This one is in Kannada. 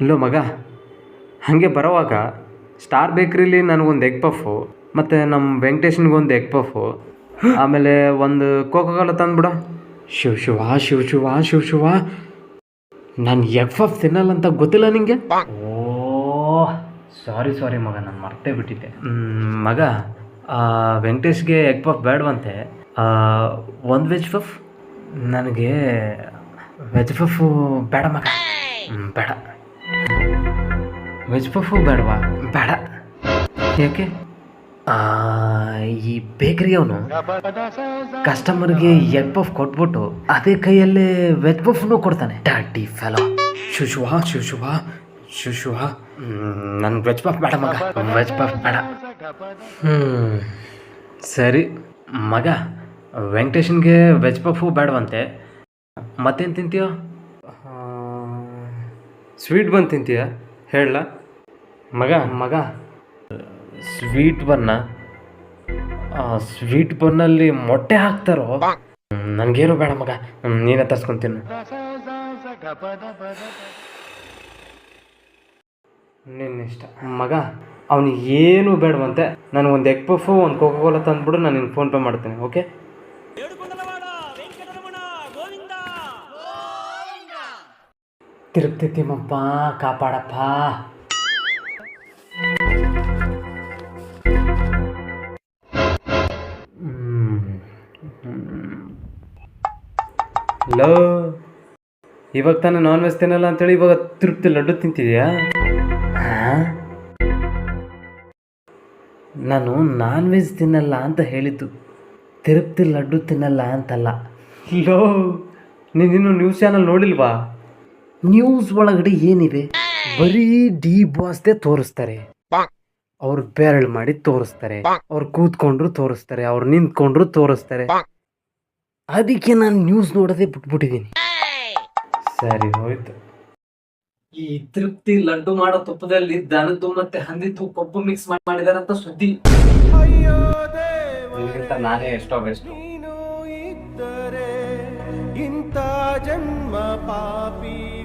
ಇಲ್ಲೋ ಮಗ ಹಾಗೆ ಬರೋವಾಗ ಸ್ಟಾರ್ ಬೇಕ್ರಿಲಿ ನನಗೊಂದು ಎಗ್ ಪಫು ಮತ್ತು ನಮ್ಮ ವೆಂಕಟೇಶನ್ಗೊಂದು ಎಗ್ ಪಫು ಆಮೇಲೆ ಒಂದು ಕೋಕೋ ಕೋಲ ತಂದ್ಬಿಡು. ಶಿವ ಶಿವ ಶಿವ ಶಿವ ಶಿವ ಶಿವ. ನಾನು ಎಗ್ ಪಫ್ ತಿನ್ನಲ್ಲ ಅಂತ ಗೊತ್ತಿಲ್ಲ ನಿಂಗೆ? ಓ ಸಾರಿ ಸಾರಿ ಮಗ ನಾನು ಮರ್ತೇ ಬಿಟ್ಟಿದ್ದೆ. ಮಗ ವೆಂಕಟೇಶ್ಗೆ ಎಗ್ ಪಫ್ ಬೇಡವಂತೆ. ಒಂದು ವೆಜ್ ಪಫ್? ನನಗೆ ವೆಜ್ ಪಫು ಬೇಡ ಮಗ. ಬೇಡ. ವೆಜ್ ಪಫು ಬೇಡವಾ? ಬೇಡ. ಯಾಕೆ? ಆ, ಈ ಬೇಕರಿ ಅವನು ಕಸ್ಟಮರ್ಗೆ ಎಗ್ ಪಫ್ ಕೊಟ್ಬಿಟ್ಟು ಅದೇ ಕೈಯಲ್ಲೇ ವೆಜ್ ಪಫ್ನು ಕೊಡ್ತಾನೆ. Daddy fellow. ಶುಶುವ ಶುಶುವ ಶುಶುವ. ನನ್ನ ವೆಜ್ ಪಫ್ ಬೇಡ ಮಗ. ವೆಜ್ ಪಫ್ ಬೇಡ. ಹ್ಞೂ ಸರಿ. ಮಗ ವೆಂಕಟೇಶನ್ಗೆ ವೆಜ್ ಪಫು ಬೇಡವಂತೆ. ಮತ್ತೇನು ತಿಂತೀಯೋ? ಸ್ವೀಟ್ ಬಂದು ತಿಂತೀಯ? ಹೇಳ ಮಗ? ಮಗ. ಸ್ವೀಟ್ ಬನ್ನ ಸ್ವೀಟ್ ಬನ್ನಲ್ಲಿ ಮೊಟ್ಟೆ ಹಾಕ್ತಾರೋ? ನನಗೇನು ಬೇಡ ಮಗ. ನೀನ ನೀನೇ ತರ್ಸ್ಕೊಂತೀನಿ ನಿನ್ನಿಷ್ಟ. ಮಗ ಅವನಿಗೆ ಏನು ಬೇಡವಂತೆ ಒಂದು ಎಗ್ ಪಫು ಒಂದು ಕೋಕೋ ಕೋಲ ತಂದ್ಬಿಡು ನಾನು ನಿನ್ನ ಫೋನ್ಪೇ ಮಾಡ್ತೀನಿ ಓಕೆ ತಿರುಪ್ತಿ ತಿಮ್ಮಪ್ಪ ಕಾಪಾಡಪ್ಪ. ಲೋ ಇವಾಗ ತಾನೇ ನಾನ್ ವೆಜ್ ತಿನ್ನಲ್ಲ ಅಂತೇಳಿ ಇವಾಗ ತೃಪ್ತಿ ಲಡ್ಡು ತಿಂತಿದ್ಯಾ? ನಾನು ನಾನ್ ವೆಜ್ ತಿನ್ನಲ್ಲ ಅಂತ ಹೇಳಿದ್ದು. ತಿರುಪ್ತಿ ಲಡ್ಡು ತಿನ್ನಲ್ಲ ಅಂತಲ್ಲ. ಲೋ ನೀನಿನ್ನು ನ್ಯೂಸ್ ಚಾನಲ್ ನೋಡಿಲ್ವಾ? ನ್ಯೂಸ್ ಒಳಗಡೆ ಏನಿದೆ? ಬರೀ ಡಿ ಬಾಸ್ದೇ ತೋರಿಸ್ತಾರೆ. ಅವ್ರು ಬೆರಳು ಮಾಡಿ ತೋರಿಸ್ತಾರೆ. ಅವ್ರು ಕೂತ್ಕೊಂಡ್ರು ತೋರಿಸ್ತಾರೆ. ಅವ್ರು ನಿಂತ್ಕೊಂಡ್ರು ತೋರಿಸ್ತಾರೆ. ಅದಕ್ಕೆ ನಾನು ನ್ಯೂಸ್ ನೋಡೋದೇ ಬಿಟ್ಬಿಟ್ಟಿದ್ದೀನಿ. ಸರಿ ಹೋಯ್ತು. ಈ ತೃಪ್ತಿ ಲಡ್ಡು ಮಾಡೋ ತುಪ್ಪದಲ್ಲಿ ದನದ್ದು ಮತ್ತೆ ಹಂದಿದ್ದು ಕೊಬ್ಬು ಮಿಕ್ಸ್ ಮಾಡಿದಾರಂತ ಸುದ್ದಿ. ನಾನೇ ಎಷ್ಟೋ ಬೆಸ್ಟ್ ಇಂಥ ಜನ್ಮ ಕೊಡಬೇಡ